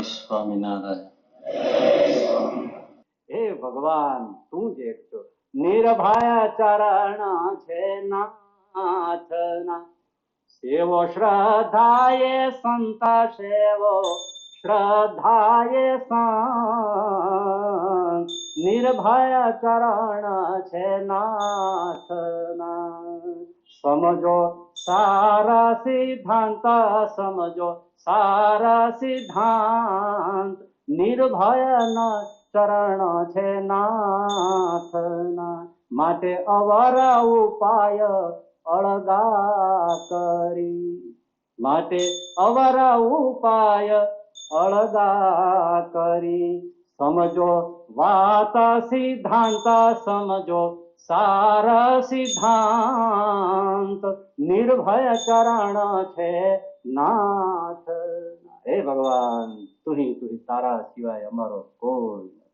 સ્વામિનારાયણ. હે ભગવાન તું જ એક ચરણ છે નાથના. સેવો શ્રદ્ધાએ સંત સેવો, શ્રદ્ધાએ સંત. નિર્ભય ચરણ છે નાથના. સમજો સારા સિદ્ધાંત સમજો, સારા સિદ્ધાંત નિર્ભયના ચરણ છે નાથના. માટે અવર ઉપાય અળગા કરી. માટે અવર ઉપાય અળગા કરી. સમજો, વાત સિદ્ધાંત સમજો સાર સિદ્ધાંત નિર્ભય ચરણ છે નાથ હે ભગવાન તુહી તુહી તારા સિવાય અમારો કોઈ.